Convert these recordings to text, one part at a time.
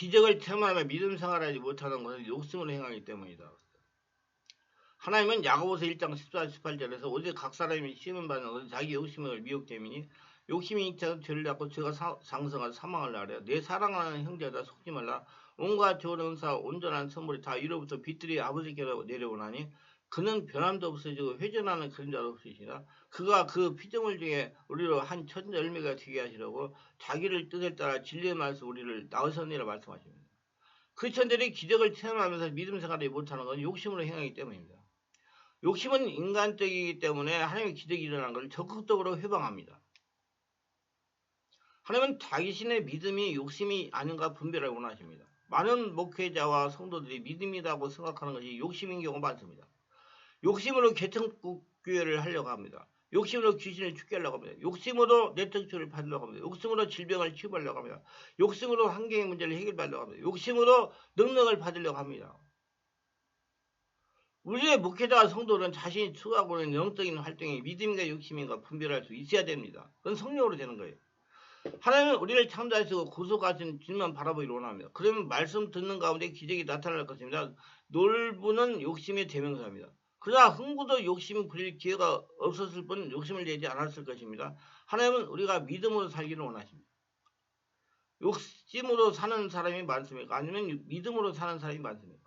기적을 체험하며 믿음 생활하지 못하는 것은 욕심으로 행하기 때문이다. 하나님은 야고보서 1장 14, 18절에서 오직 각 사람이 시험을 받는 것은 자기 욕심을 미혹됨이니 욕심이 있자는 죄를 낳고 죄가 사- 상승한 사망을 낳으려 내 사랑하는 형제다. 속지 말라. 온갖 좋은 은사 온전한 선물이 다 위로부터 빛들이 아버지께로 내려오나니 그는 변함도 없어지고 회전하는 그림자도 없으시나 그가 그 피조물 중에 우리로 한 천 열매가 되게 하시려고 자기를 뜻에 따라 진리의 말씀 우리를 낳으셨느니라 말씀하십니다. 크리스천들이 기적을 체험하면서 믿음 생활을 못하는 건 욕심으로 행하기 때문입니다. 욕심은 인간적이기 때문에 하나님의 기적이 일어난 것을 적극적으로 회방합니다. 하나님은 자기신의 믿음이 욕심이 아닌가 분별을 원하십니다. 많은 목회자와 성도들이 믿음이라고 생각하는 것이 욕심인 경우가 많습니다. 욕심으로 개천국 교회를 하려고 합니다. 욕심으로 귀신을 죽게 하려고 합니다. 욕심으로 내특초를 받으려고 합니다. 욕심으로 질병을 치유하려고 합니다. 욕심으로 환경의 문제를 해결하려고 합니다. 욕심으로 능력을 받으려고 합니다. 우리의 목회자와 성도는 자신이 추구하고 있는 영적인 활동이 믿음인가 욕심인가 분별할 수 있어야 됩니다. 그건 성령으로 되는 거예요. 하나님은 우리를 참다하시고 구속하신 주님만 바라보기를 원합니다. 그러면 말씀 듣는 가운데 기적이 나타날 것입니다. 놀부는 욕심의 대명사입니다. 그러나 흥부도 욕심 부릴 기회가 없었을 뿐 욕심을 내지 않았을 것입니다. 하나님은 우리가 믿음으로 살기를 원하십니다. 욕심으로 사는 사람이 많습니까? 아니면 믿음으로 사는 사람이 많습니까?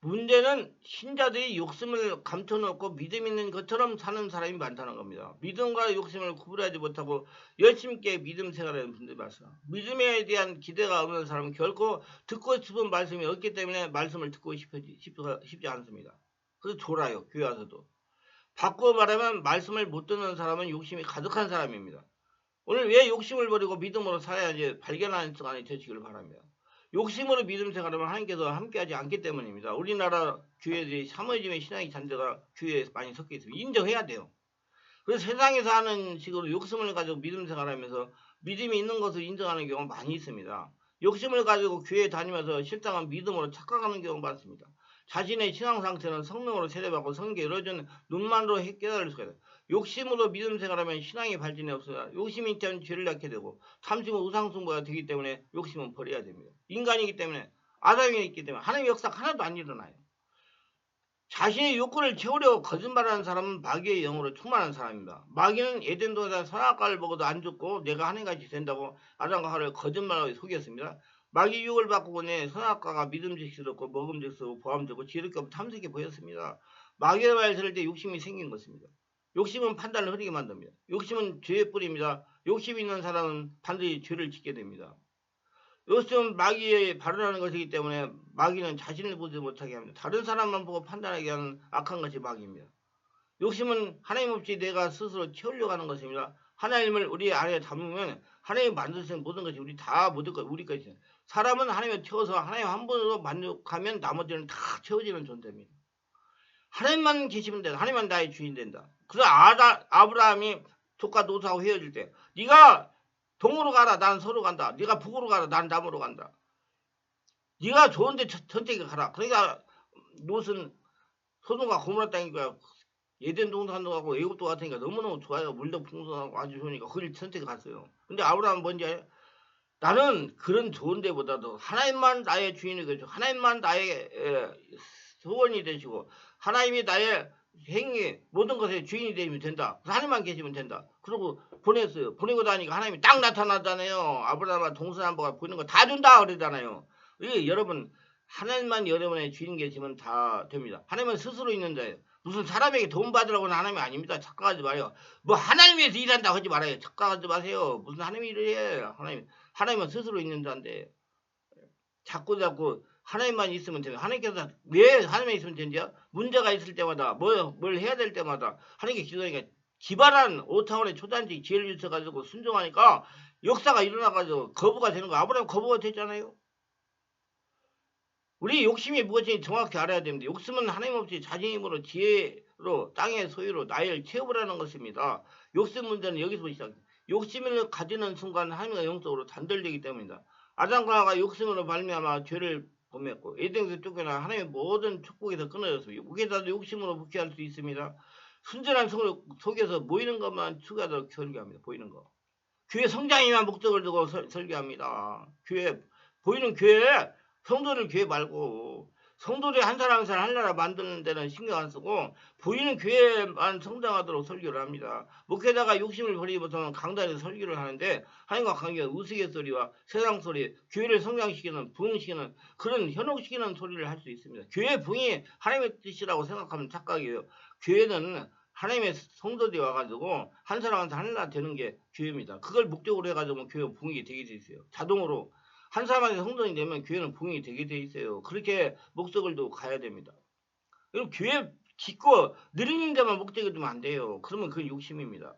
문제는 신자들이 욕심을 감춰놓고 믿음 있는 것처럼 사는 사람이 많다는 겁니다. 믿음과 욕심을 구분하지 못하고 열심히 믿음 생활하는 분들이 많습니다. 믿음에 대한 기대가 없는 사람은 결코 듣고 싶은 말씀이 없기 때문에 말씀을 듣고 싶지, 싶지 않습니다. 그래서 졸아요. 교회 와서도. 바꾸어 말하면 말씀을 못 듣는 사람은 욕심이 가득한 사람입니다. 오늘 왜 욕심을 버리고 믿음으로 살아야지 발견하는 시간이 되시길 바랍니다. 욕심으로 믿음 생활하면 하나님께서 함께하지 않기 때문입니다. 우리나라 교회들이 사모님의 신앙의 잔재가 교회에 많이 섞여 있습니다. 인정해야 돼요. 그래서 세상에서 하는 식으로 욕심을 가지고 믿음 생활하면서 믿음이 있는 것을 인정하는 경우가 많이 있습니다. 욕심을 가지고 교회 다니면서 실상은 믿음으로 착각하는 경우가 많습니다. 자신의 신앙 상태는 성령으로 세례받고 성경에 이루어진 눈만으로 깨달을 수가 있어요. 욕심으로 믿음 생활하면 신앙의 발전이 없어요. 욕심이 있다면 죄를 낳게 되고 탐심은 우상숭배가 되기 때문에 욕심은 버려야 됩니다. 인간이기 때문에 아담이 있기 때문에 하나님의 역사 하나도 안 일어나요. 자신의 욕구를 채우려고 거짓말하는 사람은 마귀의 영으로 충만한 사람입니다. 마귀는 에덴 동산 선악과를 먹어도 안 죽고 내가 하나님같이 된다고 아담과 하를 거짓말하고 속였습니다. 마귀 유혹을 받고 보니 선악과가 믿음직스럽고 먹음직스럽고 보암되고 지혜롭고 탐스럽게 보였습니다. 마귀의 말 들을 때 욕심이 생긴 것입니다. 욕심은 판단을 흐리게 만듭니다. 욕심은 죄의 뿌리입니다. 욕심 있는 사람은 반드시 죄를 짓게 됩니다. 욕심은 마귀의 발언하는 것이기 때문에 마귀는 자신을 보지 못하게 합니다. 다른 사람만 보고 판단하게 하는 악한 것이 마귀입니다. 욕심은 하나님 없이 내가 스스로 채우려고 하는 것입니다. 하나님을 우리 안에 담으면 하나님 만드신 모든 것이 우리 다 모든 것 우리 것이에요. 사람은 하나님을 채워서 하나님 한 번으로 만족하면 나머지는 다 채워지는 존재입니다. 하나님만 계시면 된다. 하나님만 나의 주인 된다. 그래서 아다, 아브라함이 조카 노사하고 헤어질 때 네가 동으로 가라. 난 서로 간다. 네가 북으로 가라. 난 남으로 간다. 네가 좋은데 선택해 가라. 그러니까 롯은 소돔과 고모라 땅이니까 예덴 동산도 가고 애국도 같으니까 너무너무 좋아요. 물도 풍성하고 아주 좋으니까 거기를 선택해 갔어요. 근데 아브라함은 뭔지 알아요? 나는 그런 좋은 데보다도 하나님만 나의 주인이 되시고 하나님만 나의 에, 소원이 되시고 하나님이 나의 행위 모든 것의 주인이 되면 된다. 하나님만 계시면 된다. 그러고 보냈어요. 보내고 다니까 하나님이 딱 나타나잖아요. 아브라함과 동서남북가 보이는 거 다 준다 그러잖아요. 이 여러분 하나님만 여러분의 주인 계시면 다 됩니다. 하나님은 스스로 있는 자예요. 무슨 사람에게 도움 받으라고는 하나님이 아닙니다. 착각하지 마요. 뭐 하나님 위해서 일한다 하지 말아요. 착각하지 마세요. 무슨 하나님이 일해요. 하나님 하나님은 스스로 있는 자인데 자꾸 자꾸 하나님만 있으면 돼요. 하나님께서 왜 하나님만 있으면 되냐? 문제가 있을 때마다 뭐, 뭘 해야 될 때마다 하나님께 기도하니까 기발한 오타원의 초단지 지혜를 주셔가지고 순종하니까 역사가 일어나가지고 거부가 되는 거 아브라함 거부가 됐잖아요. 우리 욕심이 무엇인지 정확히 알아야 됩니다. 욕심은 하나님 없이 자신 힘으로 지혜로 땅의 소유로 나를 채워보라는 것입니다. 욕심 문제는 여기서 시작합니다. 욕심을 가지는 순간 하나님과 영적으로 단절되기 때문입니다. 아담과 하가 욕심으로 발미암아 죄를 범했고 에덴에서 쫓겨나 하나님의 모든 축복에서 끊어졌습니다. 무게자도 욕심으로 복귀할 수 있습니다. 순전한 속, 속에서 보이는 것만 추가하도록 결기합니다. 보이는 거. 교회 성장에만 목적을 두고 설, 설교합니다. 교회 보이는 교회 성도를 교회 말고 성도들이 한 사람 한 사람 한 나라 만드는 데는 신경 안 쓰고 보이는 교회만 성장하도록 설교를 합니다. 목회자가 욕심을 버리고서는 강단에서 설교를 하는데 하나님과 관계가 우스갯소리와 세상 소리, 교회를 성장시키는 부흥시키는 그런 현혹시키는 소리를 할 수 있습니다. 교회 부흥이 하나님의 뜻이라고 생각하면 착각이에요. 교회는 하나님의 성도들이 와가지고 한 사람 한 사람 하나 되는 게 교회입니다. 그걸 목적으로 해가지고 교회 부흥이 되게 돼 있어요. 자동으로 한 사람한테 성도이 되면 교회는 부흥이 되게 돼 있어요. 그렇게 목적을 두고 가야 됩니다. 그리고 교회 짓고 느리는 데만 목적이 두면 안 돼요. 그러면 그건 욕심입니다.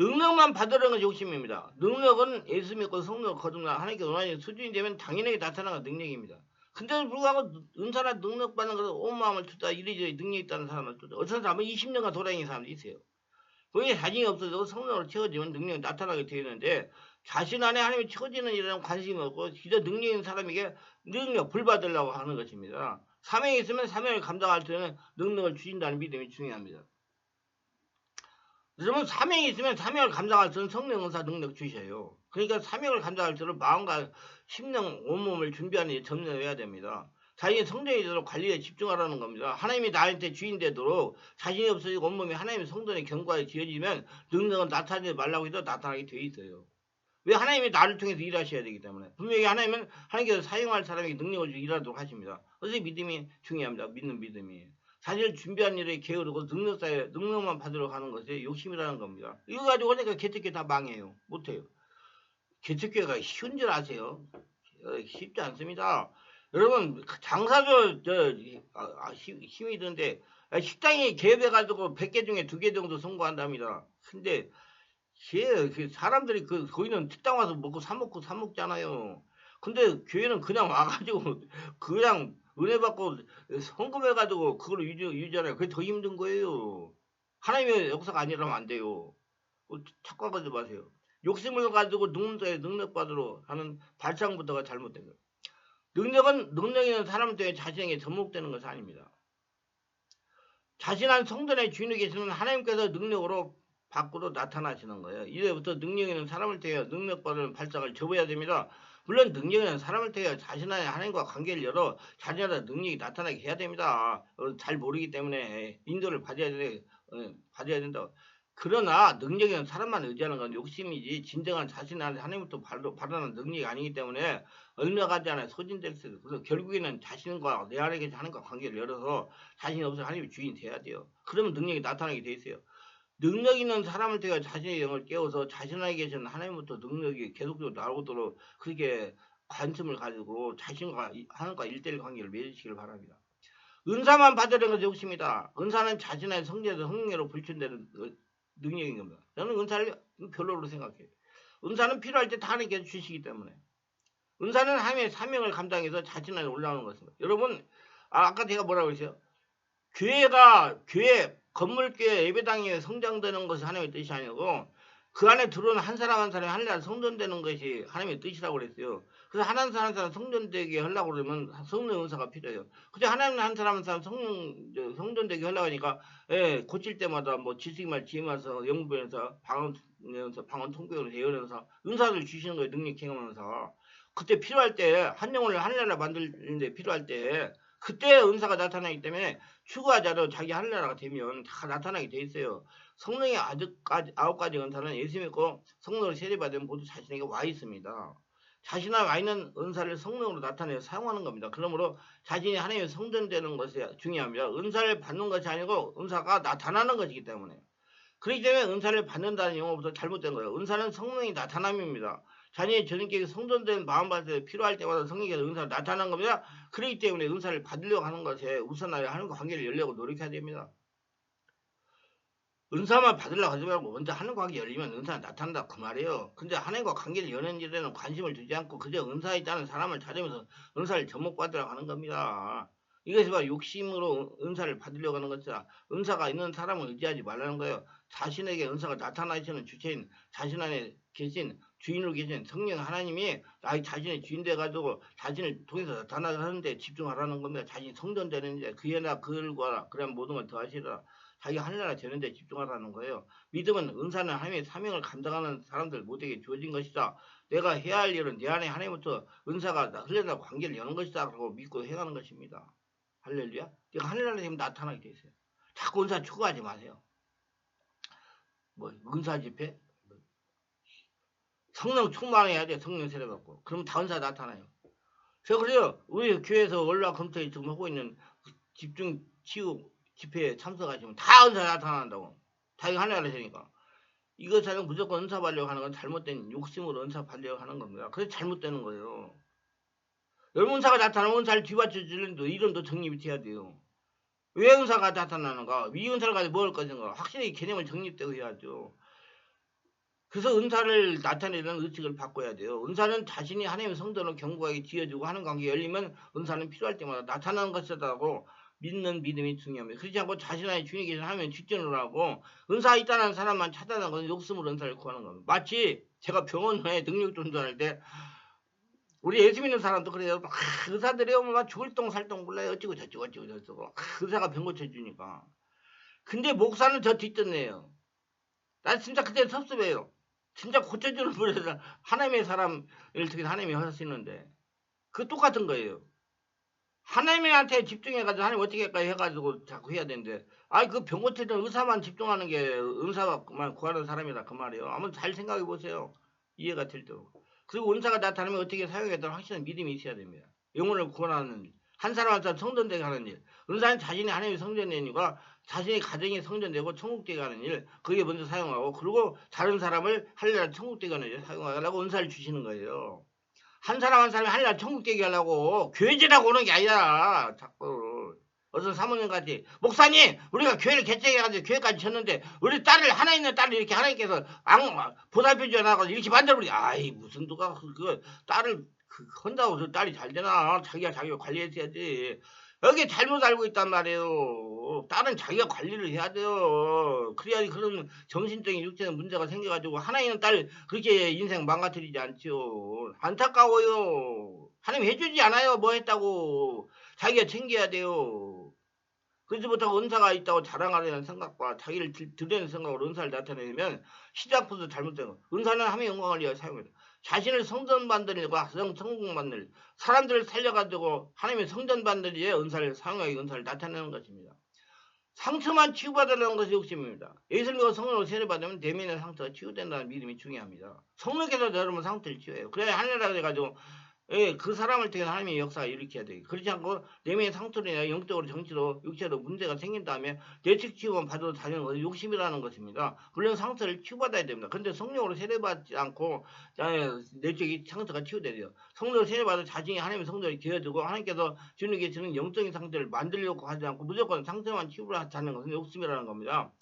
능력만 받으려는 건 욕심입니다. 능력은 예수 믿고 성령을 거듭나 하나님께 원하는 수준이 되면 당연하게 나타나는 능력입니다. 근데도 불구하고 은사나 능력 받는 것은 온 마음을 투자 이리저리 능력 있다는 사람을 투자 어떤 사람은 20년간 돌아다니는 사람도 있어요. 거기에 자신이 없어지고 성령으로 채워지면 능력이 나타나게 되는데 자신 안에 하나님이 채워지는 일에는 관심이 없고 진짜 능력 있는 사람에게 능력 불 받으려고 하는 것입니다. 사명이 있으면 사명을 감당할 때는 능력을 주신다는 믿음이 중요합니다. 여러분 사명이 있으면 사명을 감당할 때는 성령 은사 능력 주셔요. 그러니까 사명을 감당할 때는 마음과 심령 온몸을 준비하는 데 점령해야 됩니다. 자신의 성령이 되도록 관리에 집중하라는 겁니다. 하나님이 나한테 주인 되도록 자신이 없어지고 온몸이 하나님의 성전의 경과에 지어지면 능력은 나타나지 말라고 해도 나타나게 돼 있어요. 왜 하나님이 나를 통해서 일하셔야 되기 때문에 분명히 하나님은 하나님께서 사용할 사람에게 능력을 주고 일하도록 하십니다. 그래서 믿음이 중요합니다. 믿는 믿음이. 자신을 준비한 일에 게으르고 능력 사에 능력만 받으러 가는 것이 욕심이라는 겁니다. 이거 가지고 그러니까 개특교 다 망해요. 못해요. 개특교가 쉬운 줄 아세요? 어, 쉽지 않습니다. 여러분 장사도 저 아, 아, 힘이 드는데 아, 식당이 개업해가지고 100개 중에 2개 정도 성공한답니다. 근데 그, 그 사람들이 그 거기는 식당 와서 먹고 사 먹고 사 먹잖아요. 근데 교회는 그냥 와가지고 그냥 은혜 받고 성금해가지고 그걸 유지 유지하라. 그게 더 힘든 거예요. 하나님의 역사가 아니라면 안 돼요. 뭐 착각하지 마세요. 욕심을 가지고 능력에 능력 받으러 하는 발상부터가 잘못된 거예요. 능력은 능력 있는 사람 때문에 자신에게 접목되는 것이 아닙니다. 자신한 성전의 주인이 계시는 하나님께서 능력으로 밖으로 나타나시는 거예요. 이제부터 능력 있는 사람을 대하여 능력받는 발작을 접어야 됩니다. 물론 능력 있는 사람을 대하여 자신 안에 하나님과 관계를 열어 자신의 능력이 나타나게 해야 됩니다. 어, 잘 모르기 때문에 인도를 받아야 돼, 어, 받아야 된다. 그러나 능력 있는 사람만 의지하는 건 욕심이지 진정한 자신 안에 하나님부터 발현하는 능력이 아니기 때문에 얼마 가지 않아 소진될 수 있어요. 그래서 결국에는 자신과 내 안에 계신 하나님과 관계를 열어서 자신이 없어 하나님의 주인이 돼야 돼요. 그러면 능력이 나타나게 돼 있어요. 능력 있는 통해 자신의 영을 깨워서 자신에게 계신 하나님부터 능력이 계속적으로 나오도록 그렇게 관심을 가지고 자신과 하나님과 일대일 관계를 맺으시길 바랍니다. 은사만 받으려는 것이 욕심이다. 은사는 자신의 성제에서 성령으로 불춘되는 능력인 겁니다. 저는 은사를 별로로 생각해요. 은사는 필요할 때다 하나님께서 주시기 때문에. 은사는 하나님의 사명을 감당해서 자신 안에 올라오는 것입니다. 여러분, 아, 아까 제가 뭐라고 했어요? 교회가, 교회, 건물교회 예배당이 성장되는 것이 하나님의 뜻이 아니고 그 안에 들어오는 한 사람 한 사람이 하나님 성전되는 것이 하나님의 뜻이라고 그랬어요. 그래서 하나님 한 사람 성전되게 하려고 그러면 성령 은사가 필요해요. 근데 하나님 한 사람 한 사람 성령 성전되게 하려고 하니까 예, 고칠 때마다 뭐 지식말 지으면서 영부에서 방언에서 방언 통곡으로 예언해서 은사를 주시는 거예요. 능력 경험하면서 그때 필요할 때 한 영혼을 하늘나라 만들는데 필요할 때 그때 은사가 나타나기 때문에 추구하자로 자기 하늘나라가 되면 다 나타나게 돼 있어요. 성령의 아직까지 아홉 가지 은사는 예수 믿고 성령을 세례받으면 모두 자신에게 와 있습니다. 자신에 와 있는 은사를 성령으로 나타내서 사용하는 겁니다. 그러므로 자신이 하나님의 성전되는 것이 중요합니다. 은사를 받는 것이 아니고 은사가 나타나는 것이기 때문에. 그렇기 때문에 은사를 받는다는 용어부터 잘못된 거예요. 은사는 성령이 나타남입니다. 자녀의 전인격이 성전된 마음밭에 필요할 때마다 성령께서 은사를 나타나는 겁니다. 그렇기 때문에 은사를 받으려고 하는 것에 우선하여 하는 관계를 열려고 노력해야 됩니다. 은사만 받으려고 하지 말고 먼저 하는 관계 열리면 은사가 나타난다 그 말이에요. 근데 하나님과 관계를 여는 일에는 관심을 두지 않고 그저 은사에 있다는 사람을 찾으면서 은사를 접목받으려고 하는 겁니다. 이것이 바로 욕심으로 은사를 받으려고 하는 것이다. 은사가 있는 사람을 의지하지 말라는 거예요. 자신에게 은사가 나타나시는 주체인 자신 안에 계신 주인으로 계신 성령 하나님이 나의 자신의 주인 돼가지고 자신을 통해서 나타나는데 집중하라는 겁니다. 자신이 성전 되는 이제 그에나 그들과 그런 모든 걸 더하시라. 자기가 하늘나라 되는데 집중하라는 거예요. 믿음은 은사는 하나님의 사명을 감당하는 사람들 모두에게 주어진 것이다. 내가 해야 할 일은 내 안에 하나님부터 은사가 나- 흘러나 관계를 여는 것이다. 라고 믿고 행하는 것입니다. 할렐루야. 내가 하늘나라 되면 나타나게 돼 있어요. 자꾸 은사 추구하지 마세요. 뭐 은사 집회? 뭐 성령 충만해야 돼. 성령 세례 받고. 그러면 다 은사 나타나요. 제가 그래요. 우리 교회에서 월화 금토에 지금 하고 있는 그 집중 치유 집회에 참석하시면 다 은사 나타난다고. 자기가 하나라 되니까. 이것은 무조건 은사 받려고 하는 건 잘못된 욕심으로 은사 받려고 하는 겁니다. 그래서 잘못되는 거예요. 여러분 은사가 나타나면 은사를 뒤받쳐 주는 이름도 정립이 돼야 돼요. 왜 은사가 나타나는가? 이 은사를 가지고 뭘 것인가? 확실히 개념을 정립되고 해야죠. 그래서 은사를 나타내는 의식을 바꿔야 돼요. 은사는 자신이 하나님의 성도를 경고하게 지어주고 하는 관계가 열리면 은사는 필요할 때마다 나타나는 것이라고 믿는 믿음이 중요합니다. 그렇지 않고 자신 안에 주님이 계신 하나님을 직전으로 하고 은사 있다는 사람만 찾아내는 것은 욕심으로 은사를 구하는 겁니다. 마치 제가 병원에 능력 전도할 때 우리 예수 믿는 사람도 그래요. 막 의사들이 오면 막 죽을 똥 살똥 몰라요. 어찌고 저찌고 어찌고 저찌고 아, 의사가 병 고쳐주니까. 근데 목사는 저 뒷전네요. 난 진짜 그때 섭섭해요. 진짜 고쳐주는 분에서 하나님의 사람을 특히 하나님이 하시는데 그 똑같은 거예요. 하나님한테 집중해가지고 하나님 어떻게 할까 해가지고 자꾸 해야 되는데 아이 그 병 고쳐주는 의사만 집중하는 게 은사만 구하는 사람이다 그 말이에요. 한번 잘 생각해 보세요. 이해가 될 때. 그리고 은사가 나타나면 어떻게 사용했다는 확실한 믿음이 있어야 됩니다. 영혼을 구원하는 한 사람한테 성전되게 하는 일. 은사는 자신이 하나님의 성전되니까 자신의 가정이 성전되고 천국되게 하는 일. 그게 먼저 사용하고 그리고 다른 사람을 할례라 천국되게 하는 일 사용하려고 은사를 주시는 거예요. 한 사람 한 사람이 할례라 천국되게 하려고 교회지라고 오는 게 아니라 자꾸 어떤 사모님 같이 목사님 우리가 교회를 개척해가지고 교회까지 쳤는데 우리 딸을 하나 있는 딸을 이렇게 하나님께서 앙 보살펴 주나고 이렇게 만들어버리 아이 무슨 누가 그, 그 딸을 그 헌다고 그 딸이 잘 되나 자기가 자기가 관리했어야지 여기 잘못 알고 있단 말이에요. 딸은 자기가 관리를 해야 돼요. 그래야지 그런 정신적인 육체적 문제가 생겨가지고 하나 있는 딸 그렇게 인생 망가뜨리지 않지요. 안타까워요. 하나님 해주지 않아요. 뭐 했다고. 자기가 챙겨야 돼요. 그러지 못하고 은사가 있다고 자랑하려는 생각과 자기를 드- 드러내는 생각으로 은사를 나타내면 시작부터 잘못된 거. 은사는 하나님의 영광을 위하여 사용해요. 자신을 성전 만드는 일과 성, 성공 만드는 일. 사람들을 살려가지고 하나님의 성전 일에 은사를 사용하여 은사를 나타내는 것입니다. 상처만 치유받으려는 것이 욕심입니다. 예수님과 성령을 세례받으면 내면의 상처가 치유된다는 믿음이 중요합니다. 성령께서 여러분 상처를 치유해요. 그래야 하늘나라 돼가지고 예, 그 사람을 통해 하나님의 역사가 일으켜야 돼요. 그렇지 않고 내면의 상처나 영적으로 정치로 육체로 문제가 생긴 다음에 내측 치유만 받아도 다니는 것은 욕심이라는 것입니다. 물론 상처를 치유받아야 됩니다. 근데 성령으로 세례받지 않고 예, 내적인 상처가 치유돼요. 성령으로 세례받아 자신이 하나님의 성도를 기어두고 하나님께서 주님께 주는 영적인 상처를 만들려고 하지 않고 무조건 상처만 치유를 하는 것은 욕심이라는 겁니다.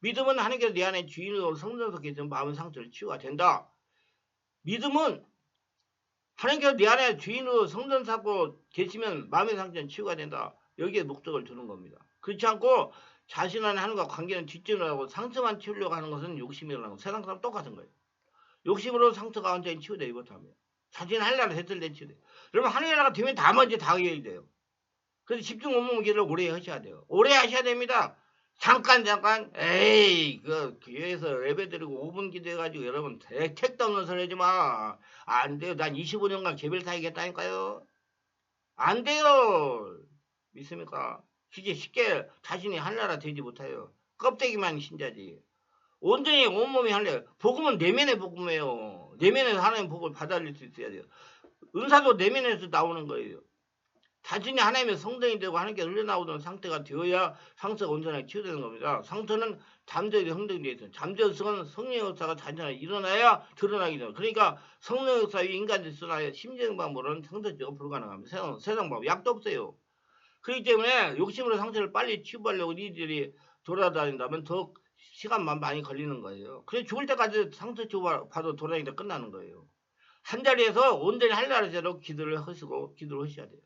믿음은 하나님께서 내 안에 주인으로 성전 속에 있는 마음의 상처를 치유가 된다. 믿음은 하나님께서 내 안에 주인으로 성전 삼고 계시면 마음의 상처는 치유가 된다. 여기에 목적을 두는 겁니다. 그렇지 않고 자신 안에 하는과 관계는 뒷전을 하고 상처만 치우려고 하는 것은 욕심이라는 거. 세상 사람 똑같은 거예요. 욕심으로 상처가 완전히 치유되지 못하면 자신 하늘나라 됐을 때 치유돼. 여러분 하늘나라가 되면 다 먼저 다 해결돼요. 그래서 집중 업무 기를 오래 하셔야 돼요. 오래 하셔야 됩니다. 잠깐 잠깐 에이 그 교회에서 예배 드리고 5분 기도해가지고 여러분 대- 택도 없는 소리 하지 마. 안 돼요. 난 25년간 개별 사이겠다니까요. 안 돼요. 믿습니까? 그게 쉽게 자신이 하나라 되지 못해요. 껍데기만 신자지. 온전히 온몸이 하나요. 복음은 내면의 복음이에요. 내면에서 하나님 복을 받아들일 수 있어야 돼요. 은사도 내면에서 나오는 거예요. 자신이 하나님의 성전이 되고 하나님께 흘러나오는 상태가 되어야 상처가 온전하게 치유되는 겁니다. 상처는 잠재의 형성이 되어 있어요. 잠재성은 성령 역사가 안에 일어나야 드러나게 돼요. 그러니까 성령 역사 위 인간의 수나의 심정 방법은 상처 치유가 불가능합니다. 세상, 세상 방법 약도 없어요. 그렇기 때문에 욕심으로 상처를 빨리 치유하려고 니들이 돌아다닌다면 더 시간만 많이 걸리는 거예요. 그래서 죽을 때까지 상처 치유받아 돌아다니다 끝나는 거예요. 한 자리에서 온전히 할날제로 기도를 하시고 기도를 하셔야 돼요.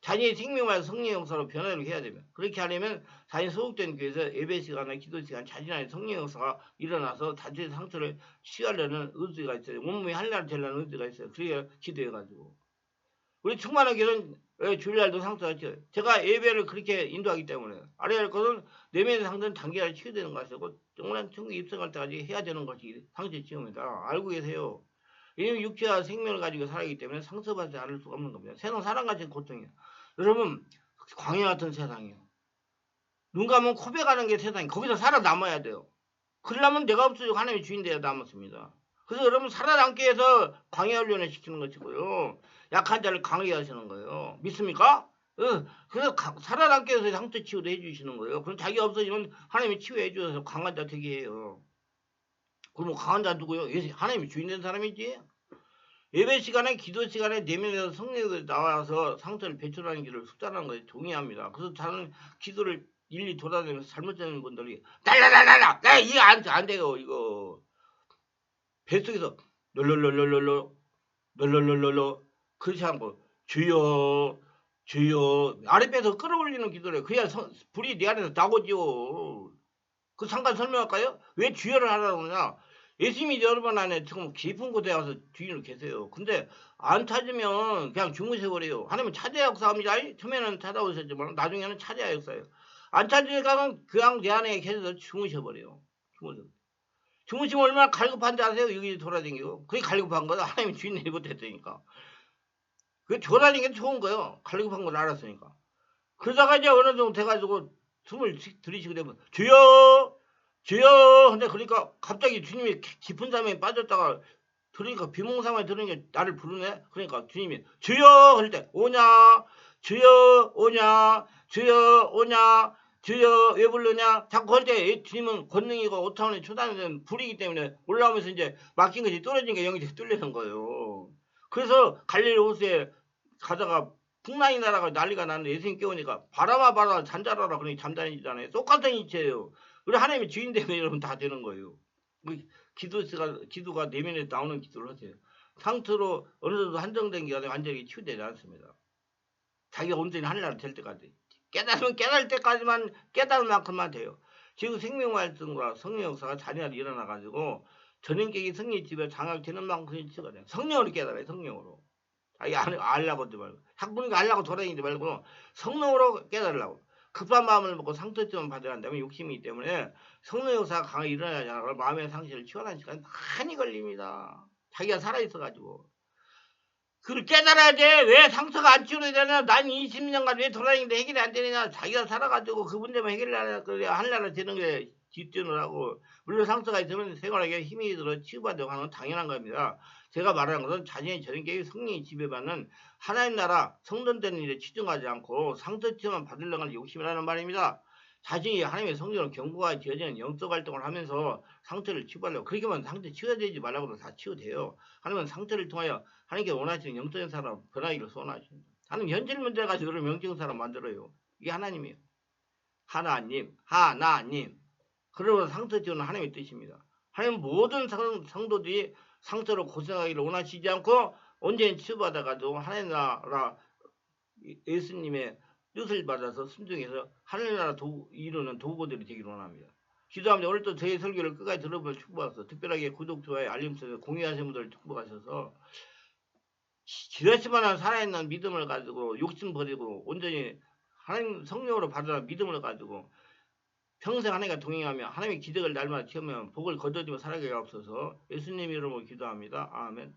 자신의 생명과 성령 역사로 변화를 해야 되면 그렇게 하려면 자신 소속된 교회에서 예배 시간이나 기도 시간 자신 안에 성령 역사가 일어나서 자신의 상처를 치유하려는 의지가 있어요. 온몸이 할날 되려는 의지가 있어요. 그래야 기도해가지고 우리 예, 주일날도 상처였죠. 제가 예배를 그렇게 인도하기 때문에 알아야 할 것은 내면의 상처는 단계를 치유되는 것이고 정말 천국 입성할 때까지 해야 되는 것이 상처 치유입니다. 알고 계세요. 왜냐면 육체와 생명을 가지고 살아가기 때문에 상처받지 않을 수가 없는 겁니다. 세상 사람 같은 고통이에요. 여러분 광야 같은 세상이에요. 눈 감으면 코베 가는 게 세상이 거기서 살아남아야 돼요. 그러려면 내가 없어지고 하나님의 주인 되어야 남았습니다. 그래서 여러분 살아남기 위해서 광야 훈련을 시키는 것이고요. 약한 자를 강하게 하시는 거예요. 믿습니까? 어, 그래서 가- 살아남기 위해서 상처 치유도 해주시는 거예요. 그럼 자기가 없어지면 하나님이 치유해 주셔서 강한 자 되게 해요. 그럼 강한 자 누구요? 하나님이 주인 된 사람이지. 예배 시간에 기도 시간에 내면에서 성령이 나와서 상처를 배출하는 길을 숙달하는 것에 동의합니다. 그래서 저는 기도를 일일이 돌아다니면서 잘못되는 분들이 날라날라라! 나 이해 안, 안 돼요 이거. 뱃속에서 널널널널널 널널널널 그렇지 않고 주여 주여. 아랫배에서 끌어올리는 기도를 그래야 성- 불이 내 안에서 나오지요. 그 잠깐 설명할까요? 왜 주여를 하라고 그러냐 예수님이 여러분 안에 지금 깊은 곳에 와서 주인을 계세요. 근데 안 찾으면 그냥 주무셔버려요. 하나님은 찾아야 역사합니다. 처음에는 찾아오셨지만 나중에는 찾아야 역사예요. 안 찾으니까 그냥 내 안에 계셔서 주무셔버려요. 주무셔. 주무시면 얼마나 갈급한지 아세요? 여기 돌아다니고. 그게 갈급한 거다. 하나님이 주인을 못했으니까. 그 돌아다니는 게 좋은 거예요. 갈급한 걸 알았으니까. 그러다가 이제 어느 정도 돼가지고 숨을 시- 들이쉬게 되면 주여 주여! 근데 그러니까 갑자기 주님이 기- 깊은 잠에 빠졌다가 들으니까 비몽사만에 들으니까 나를 부르네? 그러니까 주님이 주여! 그럴 때 오냐? 주여 오냐? 주여 오냐? 주여 왜 부르냐? 자꾸 할때 주님은 권능이고 오타원의 초단은 불이기 때문에 올라오면서 이제 막힌 것이 떨어진 게 영이 뚫리는 거예요. 그래서 갈릴리 호수에 가다가 풍랑이 날아가 난리가 나는데 예수님 깨우니까 바람아 바람아 잔자라라 그러니 잠자니잖아요 똑같은 이체예요 우리 하나님의 주인 되면 여러분 다 되는 거예요. 그 기도가 기도가 내면에 나오는 기도를 하세요. 상태로 어느 정도 한정된 기간에 완전히 치유되지 않습니다. 자기가 온전히 하늘나라 될 때까지. 깨달으면 깨달을 때까지만 깨달을 만큼만 돼요. 지금 생명활동과 성령 역사가 자녀로 일어나가지고 전인격이 성령 집에 장악되는 만큼 치가 돼요 성령으로 깨달아요 성령으로. 자기 안 알라고 하지 말고 학부니까 알라고 돌아다니지 말고 성령으로 깨달으라고 급한 마음을 먹고 상처점을 받아야 한다면 욕심이기 때문에 성령 역사가 강하게 일어나지 않아 마음의 상실을 치유하는 시간이 많이 걸립니다 자기가 살아있어가지고 그걸 깨달아야 돼. 왜 상처가 안 치유되냐? 난 20년간 왜 돌아다니는데 해결이 안 되느냐? 자기가 살아가지고 그 문제만 해결하려 그래 하려고 되는 게 뒷전을 물론 상처가 있으면 생활하기에 힘이 들어 치유받는 건 당연한 겁니다. 제가 말하는 것은 자신의 전인계의 성령이 지배받는 하나님 나라 성전되는 일에 치중하지 않고 상처 치유만 받으려는 욕심이라는 말입니다. 자신이 하나님의 성령을 경고가 지어지는 영적 활동을 하면서 상처를 치유하려고 그렇게만 상처 치유되지 말라고도 다 치유돼요. 하나님은 상처를 통하여 하나님께 원하시는 영적인 사람 변화기를 소원하십니다. 하나님 현실 문제 가지고 여러 명적인 사람 만들어요. 이게 하나님이에요. 하나님, 하나님. 그러면 상처 지우는 하나님의 뜻입니다. 하나님 모든 성, 성도들이 상처로 고생하기를 원하시지 않고 언제나 치유받아가지고 하나님 나라 예수님의 뜻을 받아서 순종해서 하늘 나라 도, 이루는 도구들이 되기를 원합니다. 기도합니다. 오늘 또 저희 설교를 끝까지 들어보면 축복하셔서 특별하게 구독, 좋아요, 알림 설정 공유하시는 분들 축복하셔서 지라시만한 살아있는 믿음을 가지고 욕심 버리고 온전히 하나님 성령으로 받아라 믿음을 가지고 평생 하나님과 동행하며 하나님의 기적을 날마다 체험하며 복을 거둬들이며 살아가게 없어서 예수님 이름으로 기도합니다. 아멘.